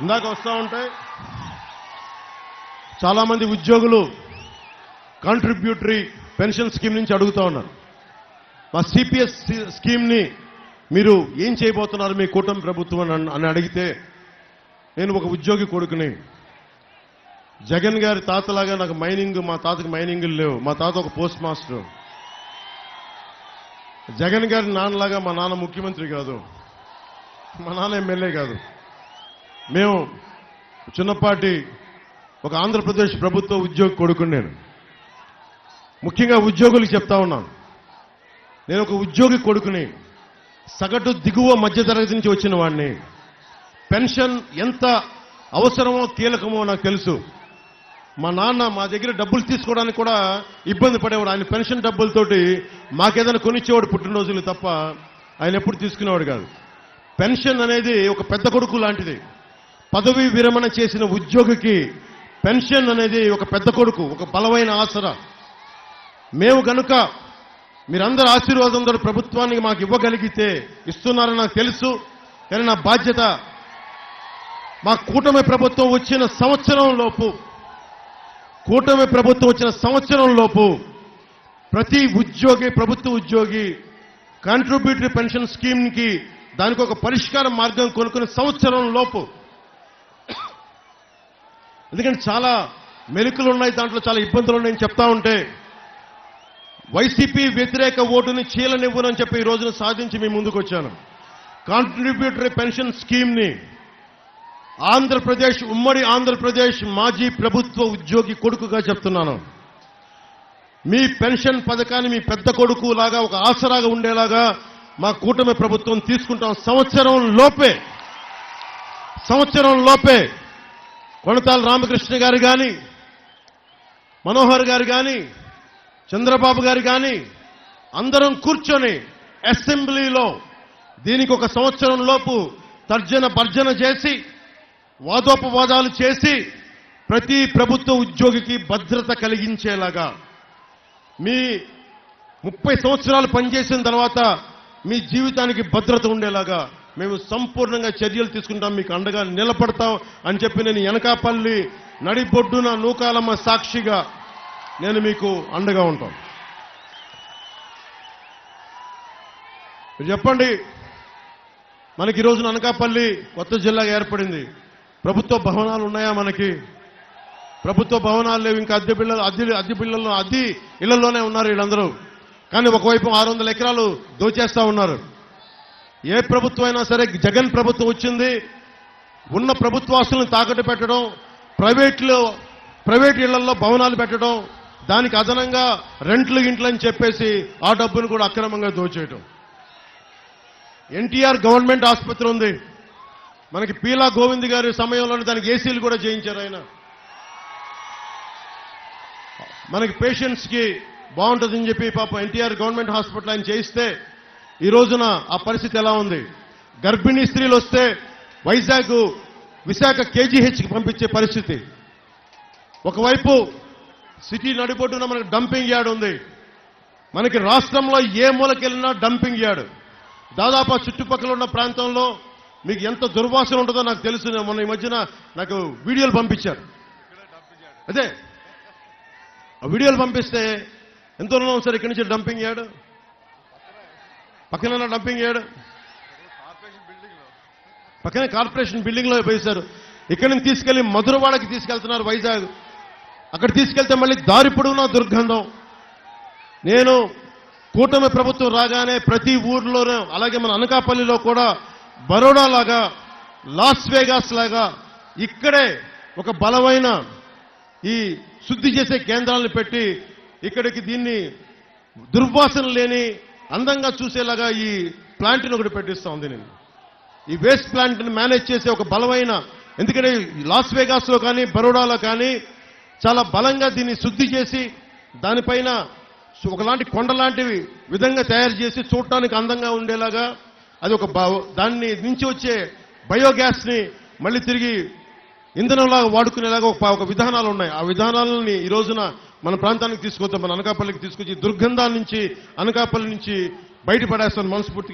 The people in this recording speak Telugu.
ఇందాక వస్తూ ఉంటే చాలామంది ఉద్యోగులు కాంట్రిబ్యూటరీ పెన్షన్ స్కీమ్ నుంచి అడుగుతూ ఉన్నారు. మా సిపిఎస్ స్కీమ్ని మీరు ఏం చేయబోతున్నారు మీ కూటమి ప్రభుత్వం అని అడిగితే నేను ఒక ఉద్యోగి కొడుకుని జగన్ గారి తాతలాగా నాకు మైనింగ్ మా తాతకి మైనింగులు లేవు. మా తాత ఒక పోస్ట్ మాస్టర్. జగన్ గారి నాన్నలాగా మా నాన్న ముఖ్యమంత్రి కాదు. మా నాన్న ఎమ్మెల్యే కాదు. మేము చిన్నపాటి ఒక ఆంధ్రప్రదేశ్ ప్రభుత్వ ఉద్యోగి కొడుకుని నేను. ముఖ్యంగా ఉద్యోగులకు చెప్తా ఉన్నాను. నేను ఒక ఉద్యోగి కొడుకుని సగటు దిగువ మధ్యతరగతి నుంచి వచ్చిన వాడిని పెన్షన్ ఎంత అవసరమో కీలకమో నాకు తెలుసు. మా నాన్న మా దగ్గర డబ్బులు తీసుకోవడానికి కూడా ఇబ్బంది పడేవాడు. ఆయన పెన్షన్ డబ్బులతోటి మాకేదైనా కొనిచ్చేవాడు పుట్టినరోజులు తప్ప ఆయన ఎప్పుడు తీసుకునేవాడు కాదు. పెన్షన్ అనేది ఒక పెద్ద కొడుకు లాంటిది. పదవి విరమణ చేసిన ఉద్యోగికి పెన్షన్ అనేది ఒక పెద్ద కొడుకు ఒక బలమైన ఆసర. మేము కనుక మీరందరూ ఆశీర్వాదంతో ప్రభుత్వానికి మాకు ఇవ్వగలిగితే ఇస్తున్నారని నాకు తెలుసు. కానీ నా బాధ్యత మా కూటమి ప్రభుత్వం వచ్చిన సంవత్సరం లోపు కూటమి ప్రభుత్వం వచ్చిన సంవత్సరం లోపు ప్రతి ఉద్యోగి ప్రభుత్వ ఉద్యోగి కాంట్రిబ్యూటరీ పెన్షన్ స్కీమ్కి దానికి ఒక పరిష్కార మార్గం కొనుక్కునే సంవత్సరం లోపు ఎందుకంటే చాలా మెలుకులు ఉన్నాయి దాంట్లో చాలా ఇబ్బందులు ఉన్నాయని చెప్తా ఉంటే వైసీపీ వ్యతిరేక ఓటుని చీలనివ్వనని చెప్పి ఈ రోజున సాధించి మీ ముందుకు వచ్చాను కాంట్రిబ్యూటరీ పెన్షన్ స్కీమ్ని ఆంధ్రప్రదేశ్ ఉమ్మడి ఆంధ్రప్రదేశ్ మాజీ ప్రభుత్వ ఉద్యోగి కొడుకుగా చెప్తున్నాను. మీ పెన్షన్ పథకాన్ని మీ పెద్ద కొడుకు లాగా ఒక ఆసరాగా ఉండేలాగా మా కూటమి ప్రభుత్వం తీసుకుంటాం. సంవత్సరం లోపే సంవత్సరం లోపే కొణతాల రామకృష్ణ గారు కానీ మనోహర్ గారు కానీ చంద్రబాబు గారు కానీ అందరం కూర్చొని అసెంబ్లీలో దీనికి ఒక సంవత్సరం లోపు తర్జన భర్జన చేసి వాదోపవాదాలు చేసి ప్రతి ప్రభుత్వ ఉద్యోగికి భద్రత కలిగించేలాగా మీ ముప్పై సంవత్సరాలు పనిచేసిన తర్వాత మీ జీవితానికి భద్రత ఉండేలాగా మేము సంపూర్ణంగా చర్యలు తీసుకుంటాం మీకు అండగా నిలబడతాం అని చెప్పి నేను ఎనకాపల్లి నడిబొడ్డున నూకాలమ్మ సాక్షిగా నేను మీకు అండగా ఉంటాను మీరు చెప్పండి మనకి ఈ రోజున అనకాపల్లి కొత్త జిల్లాగా ఏర్పడింది. ప్రభుత్వ భవనాలు ఉన్నాయా మనకి? ప్రభుత్వ భవనాలు లేవు ఇంకా అద్దె పిల్లలు అద్దె అద్దె బిళ్ళల్లో అద్దె ఇళ్ళలోనే ఉన్నారు వీళ్ళందరూ. కానీ ఒకవైపు ఆరు వందల ఎకరాలు దోచేస్తా ఉన్నారు. ఏ ప్రభుత్వం అయినా సరే జగన్ ప్రభుత్వం వచ్చింది ఉన్న ప్రభుత్వాస్తులను తాకట్టు పెట్టడం ప్రైవేట్లో ప్రైవేట్ ఇళ్ళలో భవనాలు పెట్టడం దానికి అదనంగా రెంట్లు ఇంట్లు అని చెప్పేసి ఆ డబ్బును కూడా అక్రమంగా దోచేయటం. ఎన్టీఆర్ గవర్నమెంట్ ఆసుపత్రి ఉంది. మనకి పీలా గోవింద్ గారి సమయంలోనే దానికి ఏసీలు కూడా చేయించారు ఆయన. మనకి పేషెంట్స్కి బాగుంటుందని చెప్పి పాప ఎన్టీఆర్ గవర్నమెంట్ హాస్పిటల్ ఆయన చేయిస్తే ఈ రోజున ఆ పరిస్థితి ఎలా ఉంది? గర్భిణీ స్త్రీలు వస్తే వైజాగ్ విశాఖ కేజీహెచ్కి పంపించే పరిస్థితి. ఒకవైపు సిటీ నడిబొడ్డున మనకి డంపింగ్ యార్డ్ ఉంది. మనకి రాష్ట్రంలో ఏ మూలకెళ్ళినా డంపింగ్ యార్డ్. దాదాపు చుట్టుపక్కల ఉన్న ప్రాంతంలో మీకు ఎంత దుర్వాసన ఉంటుందో నాకు తెలుసు. మొన్న ఈ మధ్యన నాకు వీడియోలు పంపించారు. అదే. ఆ వీడియోలు పంపిస్తే ఎంత ఉన్నాం సార్ ఇక్కడి నుంచి డంపింగ్ యార్డ్? పక్కన డంపింగ్ చేయడు పక్కనే కార్పొరేషన్ బిల్డింగ్లో వేశారు ఇక్కడి నుంచి తీసుకెళ్ళి మధురవాడకి తీసుకెళ్తున్నారు వైజాగ్. అక్కడ తీసుకెళ్తే మళ్ళీ దారి పొడవునా దుర్గంధం. నేను కూటమి ప్రభుత్వం రాగానే ప్రతి ఊర్లోనూ అలాగే మన అనకాపల్లిలో కూడా బరోడా లాగా లాస్ వేగాస్ లాగా ఇక్కడే ఒక బలమైన ఈ శుద్ధి చేసే కేంద్రాలను పెట్టి ఇక్కడికి దీన్ని దుర్వాసన లేని అందంగా చూసేలాగా ఈ ప్లాంట్ని ఒకటి పెట్టిస్తా ఉంది నేను. ఈ వేస్ట్ ప్లాంట్ని మేనేజ్ చేసే ఒక బలమైన ఎందుకంటే లాస్ వేగాస్లో కానీ బరోడాలో కానీ చాలా బలంగా దీన్ని శుద్ధి చేసి దానిపైన ఒకలాంటి కొండ లాంటివి విధంగా తయారు చేసి చూడటానికి అందంగా ఉండేలాగా అది ఒక దాన్ని నుంచి వచ్చే బయోగ్యాస్ని మళ్ళీ తిరిగి ఇంధనంలాగా వాడుకునేలాగా ఒక ఒక విధానాలు ఉన్నాయి. ఆ విధానాలని ఈ రోజున మన ప్రాంతానికి తీసుకొద్దాం మన అనకాపల్లికి తీసుకొచ్చి దుర్గంధాల నుంచి అనకాపల్లి నుంచి బయటపడేస్తాను మనస్ఫూర్తిగా